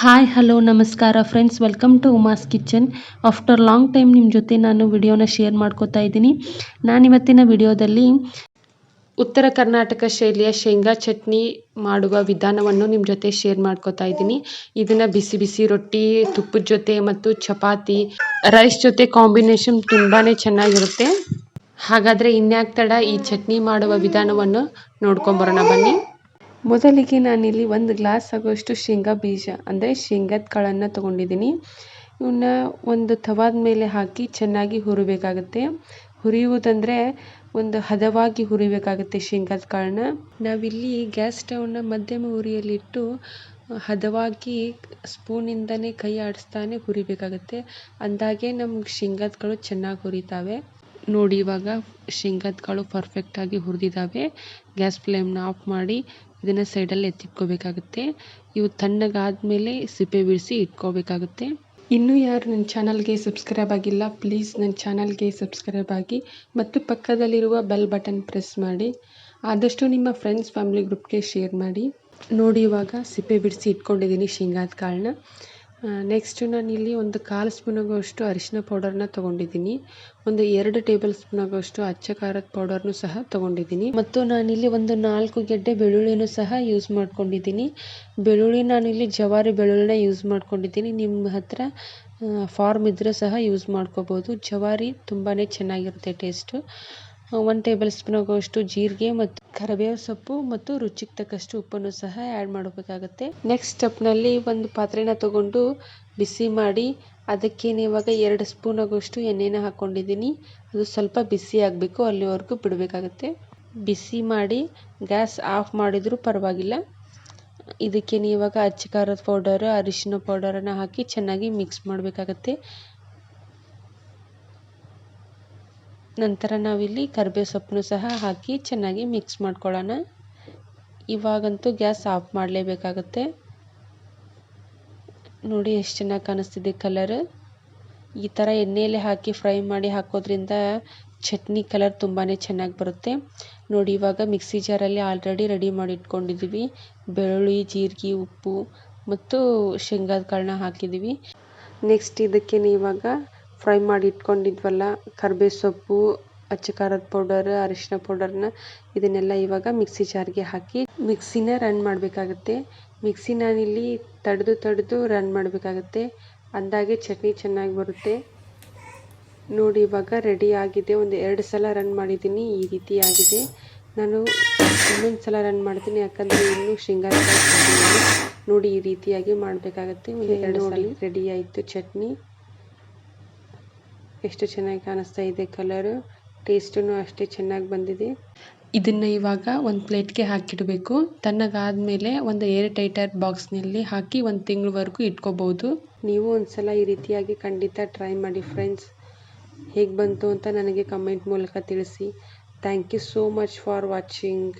Hi hello ನಮಸ್ಕಾರ friends welcome to Uma's kitchen after long time ನಿಮ್ಮ ಜೊತೆ ನಾನು ವಿಡಿಯೋನ ಶೇರ್ ಮಾಡ್ಕೋತಾ ಇದ್ದೀನಿ. ನಾನಿವತ್ತಿನ ವಿಡಿಯೋದಲ್ಲಿ ಉತ್ತರ ಕರ್ನಾಟಕ ಶೈಲಿಯ ಶೇಂಗಾ ಚಟ್ನಿ ಮಾಡುವ ವಿಧಾನವನ್ನು ನಿಮ್ಮ ಜೊತೆ ಶೇರ್ ಮಾಡ್ಕೋತಾ ಇದ್ದೀನಿ. ಇದನ್ನು ಬಿಸಿ ಬಿಸಿ ರೊಟ್ಟಿ, ತುಪ್ಪದ ಜೊತೆ ಮತ್ತು ಚಪಾತಿ ರೈಸ್ ಜೊತೆ ಕಾಂಬಿನೇಷನ್ ತುಂಬಾ ಚೆನ್ನಾಗಿರುತ್ತೆ. ಹಾಗಾದರೆ ಇನ್ಯಾಕ್ ತಡ ಈ ಚಟ್ನಿ ಮಾಡುವ ವಿಧಾನವನ್ನು ನೋಡ್ಕೊಂಬರೋಣ ಬನ್ನಿ. ಮೊದಲಿಗೆ ನಾನಿಲ್ಲಿ ಒಂದು ಗ್ಲಾಸ್ ಆಗುವಷ್ಟು ಶೇಂಗಾ ಬೀಜ, ಅಂದರೆ ಶೇಂಗದ ಕಾಳನ್ನು ತೊಗೊಂಡಿದ್ದೀನಿ. ಇವನ್ನ ಒಂದು ತವಾದ ಮೇಲೆ ಹಾಕಿ ಚೆನ್ನಾಗಿ ಹುರಿಬೇಕಾಗುತ್ತೆ. ಹುರಿಯುವುದಂದರೆ ಒಂದು ಹದವಾಗಿ ಹುರಿಬೇಕಾಗುತ್ತೆ ಶೇಂಗದ ಕಾಳನ್ನ ನಾವಿಲ್ಲಿ ಗ್ಯಾಸ್ ಸ್ಟವ್ನ ಮಧ್ಯಮ ಉರಿಯಲ್ಲಿಟ್ಟು, ಹದವಾಗಿ ಸ್ಪೂನಿಂದನೇ ಕೈ ಆಡಿಸ್ತಾನೆ ಹುರಿಬೇಕಾಗುತ್ತೆ. ಅಂದಾಗೆ ನಮ್ಗೆ ಶೇಂಗಾದ ಕಾಳು ಚೆನ್ನಾಗಿ ಹುರಿತಾವೆ. ನೋಡಿ ಇವಾಗ ಶೇಂಗಾದ ಕಾಳು ಪರ್ಫೆಕ್ಟಾಗಿ ಹುರಿದಿದ್ದಾವೆ ಗ್ಯಾಸ್ ಫ್ಲೇಮ್ನ ಆಫ್ ಮಾಡಿ ಇದನ್ನು ಸೈಡಲ್ಲಿ ಎತ್ತಿಟ್ಕೋಬೇಕಾಗುತ್ತೆ. ಇವು ತಣ್ಣಗಾದ್ಮೇಲೆ ಸಿಪ್ಪೆ ಬಿಡಿಸಿ ಇಟ್ಕೋಬೇಕಾಗುತ್ತೆ. ಇನ್ನೂ ಯಾರು ನನ್ನ ಚಾನಲ್ಗೆ ಸಬ್ಸ್ಕ್ರೈಬ್ ಆಗಿಲ್ಲ ಪ್ಲೀಸ್ ನನ್ನ ಚಾನಲ್ಗೆ ಸಬ್ಸ್ಕ್ರೈಬ್ ಆಗಿ ಮತ್ತು ಪಕ್ಕದಲ್ಲಿರುವ ಬೆಲ್ ಬಟನ್ ಪ್ರೆಸ್ ಮಾಡಿ. ಆದಷ್ಟು ನಿಮ್ಮ ಫ್ರೆಂಡ್ಸ್ ಫ್ಯಾಮಿಲಿ ಗ್ರೂಪ್ಗೆ ಶೇರ್ ಮಾಡಿ. ನೋಡಿ ಇವಾಗ ಸಿಪ್ಪೆ ಬಿಡಿಸಿ ಇಟ್ಕೊಂಡಿದ್ದೀನಿ ಶೇಂಗಾದ ಕಾಳನ್ನ. ನೆಕ್ಸ್ಟು ನಾನಿಲ್ಲಿ ಒಂದು ಕಾಲು ಸ್ಪೂನ್ ಆಗುವಷ್ಟು ಅರಿಶಿನ ಪೌಡರ್ನ ತೊಗೊಂಡಿದ್ದೀನಿ. ಒಂದು ಎರಡು ಟೇಬಲ್ ಸ್ಪೂನ್ ಆಗುವಷ್ಟು ಅಚ್ಚ ಖಾರದ ಪೌಡರ್ನು ಸಹ ತೊಗೊಂಡಿದ್ದೀನಿ. ಮತ್ತು ನಾನಿಲ್ಲಿ ಒಂದು ನಾಲ್ಕು ಗೆಡ್ಡೆ ಬೆಳ್ಳುಳ್ಳಿನೂ ಸಹ ಯೂಸ್ ಮಾಡ್ಕೊಂಡಿದ್ದೀನಿ. ಬೆಳ್ಳುಳ್ಳಿ ನಾನಿಲ್ಲಿ ಜವಾರಿ ಬೆಳ್ಳುಳ್ಳಿನ ಯೂಸ್ ಮಾಡ್ಕೊಂಡಿದ್ದೀನಿ. ನಿಮ್ಮ ಹತ್ರ ಫಾರ್ಮ್ ಇದ್ದರೆ ಸಹ ಯೂಸ್ ಮಾಡ್ಕೋಬೋದು. ಜವಾರಿ ತುಂಬಾ ಚೆನ್ನಾಗಿರುತ್ತೆ ಟೇಸ್ಟು ಒಂದು ಟೇಬಲ್ ಸ್ಪೂನ್ ಆಗುವಷ್ಟು ಜೀರಿಗೆ ಮತ್ತು ಕರಿಬೇವು ಸೊಪ್ಪು ಮತ್ತು ರುಚಿಗೆ ತಕ್ಕಷ್ಟು ಉಪ್ಪನ್ನು ಸಹ ಆ್ಯಡ್ ಮಾಡಬೇಕಾಗುತ್ತೆ. ನೆಕ್ಸ್ಟ್ ಸ್ಟೆಪ್ನಲ್ಲಿ ಒಂದು ಪಾತ್ರೆನ ತಗೊಂಡು ಬಿಸಿ ಮಾಡಿ ಅದಕ್ಕೇನೆ ಇವಾಗ ಎರಡು ಸ್ಪೂನ್ ಆಗುವಷ್ಟು ಎಣ್ಣೆನ ಹಾಕ್ಕೊಂಡಿದ್ದೀನಿ ಅದು ಸ್ವಲ್ಪ ಬಿಸಿ ಆಗಬೇಕು, ಅಲ್ಲಿವರೆಗೂ ಬಿಡಬೇಕಾಗುತ್ತೆ. ಬಿಸಿ ಮಾಡಿ, ಗ್ಯಾಸ್ ಆಫ್ ಮಾಡಿದರೂ ಪರವಾಗಿಲ್ಲ. ಇದಕ್ಕೆ ಇವಾಗ ಅಚ್ಚ ಖಾರದ ಪೌಡರ್ ಅರಿಶಿನ ಪೌಡರನ್ನು ಹಾಕಿ ಚೆನ್ನಾಗಿ ಮಿಕ್ಸ್ ಮಾಡಬೇಕಾಗತ್ತೆ. ನಂತರ ನಾವಿಲ್ಲಿ ಕರಿಬೇವು ಸೊಪ್ಪನ್ನು ಸಹ ಹಾಕಿ ಚೆನ್ನಾಗಿ ಮಿಕ್ಸ್ ಮಾಡ್ಕೊಳ್ಳೋಣ. ಇವಾಗಂತೂ ಗ್ಯಾಸ್ ಆಫ್ ಮಾಡಲೇಬೇಕಾಗುತ್ತೆ. ನೋಡಿ ಎಷ್ಟು ಚೆನ್ನಾಗಿ ಕಾಣಿಸ್ತಿದೆ ಕಲರ್. ಈ ಥರ ಎಣ್ಣೆಯಲ್ಲಿ ಹಾಕಿ ಫ್ರೈ ಮಾಡಿ ಹಾಕೋದ್ರಿಂದ ಚಟ್ನಿ ಕಲರ್ ತುಂಬಾ ಚೆನ್ನಾಗಿ ಬರುತ್ತೆ. ನೋಡಿ ಇವಾಗ ಮಿಕ್ಸಿ ಜಾರಲ್ಲಿ ಆಲ್ರೆಡಿ ರೆಡಿ ಮಾಡಿ ಇಟ್ಕೊಂಡಿದ್ದೀವಿ ಬೆಳ್ಳುಳ್ಳಿ, ಜೀರಿಗೆ, ಉಪ್ಪು ಮತ್ತು ಶೇಂಗಾದ ಕಾಳನ್ನ ಹಾಕಿದ್ದೀವಿ ನೆಕ್ಸ್ಟ್ ಇದಕ್ಕೆ ಇವಾಗ ಫ್ರೈ ಮಾಡಿ ಇಟ್ಕೊಂಡಿದ್ವಲ್ಲ ಕರ್ಬೇವು ಸೊಪ್ಪು ಅಚ್ಚ ಖಾರದ ಪೌಡರ್ ಅರಿಶಿನ ಪೌಡರ್ನ ಇದನ್ನೆಲ್ಲ ಇವಾಗ ಮಿಕ್ಸಿ ಜಾರ್ಗೆ ಹಾಕಿ ಮಿಕ್ಸಿನ ರನ್ ಮಾಡಬೇಕಾಗುತ್ತೆ. ಮಿಕ್ಸಿ ನಾನಿಲ್ಲಿ ತಡೆದು ತಡೆದು ರನ್ ಮಾಡಬೇಕಾಗುತ್ತೆ. ಅಂದಾಗೆ ಚಟ್ನಿ ಚೆನ್ನಾಗಿ ಬರುತ್ತೆ. ನೋಡಿ ಇವಾಗ ರೆಡಿ ಆಗಿದೆ. ಒಂದು ಎರಡು ಸಲ ರನ್ ಮಾಡಿದ್ದೀನಿ ಈ ರೀತಿ ಆಗಿದೆ. ನಾನು ಇನ್ನೊಂದು ಸಲ ರನ್ ಮಾಡ್ತೀನಿ ಯಾಕಂದರೆ ಇನ್ನೂ ಶೇಂಗಾ ನೋಡಿ ಈ ರೀತಿಯಾಗಿ ಮಾಡಬೇಕಾಗತ್ತೆ. ಒಂದು ಎರಡು ಸಲ ರೆಡಿ ಆಯಿತು ಚಟ್ನಿ. ಎಷ್ಟು ಚೆನ್ನಾಗಿ ಕಾಣಿಸ್ತಾ ಇದೆ ಕಲರು. ಟೇಸ್ಟೂ ಅಷ್ಟೇ ಚೆನ್ನಾಗಿ ಬಂದಿದೆ. ಇದನ್ನು ಇವಾಗ ಒಂದು ಪ್ಲೇಟ್ಗೆ ಹಾಕಿಡಬೇಕು. ತಣ್ಣಗಾದಮೇಲೆ ಒಂದು ಏರ್ ಟೈಟರ್ ಬಾಕ್ಸ್ನಲ್ಲಿ ಹಾಕಿ ಒಂದು ತಿಂಗಳವರೆಗೂ ಇಟ್ಕೋಬೋದು. ನೀವು ಒಂದು ಸಲ ಈ ರೀತಿಯಾಗಿ ಖಂಡಿತ ಟ್ರೈ ಮಾಡಿ ಫ್ರೆಂಡ್ಸ್ ಹೇಗೆ ಬಂತು ಅಂತ ನನಗೆ ಕಮೆಂಟ್ ಮೂಲಕ ತಿಳಿಸಿ. Thank you so much for watching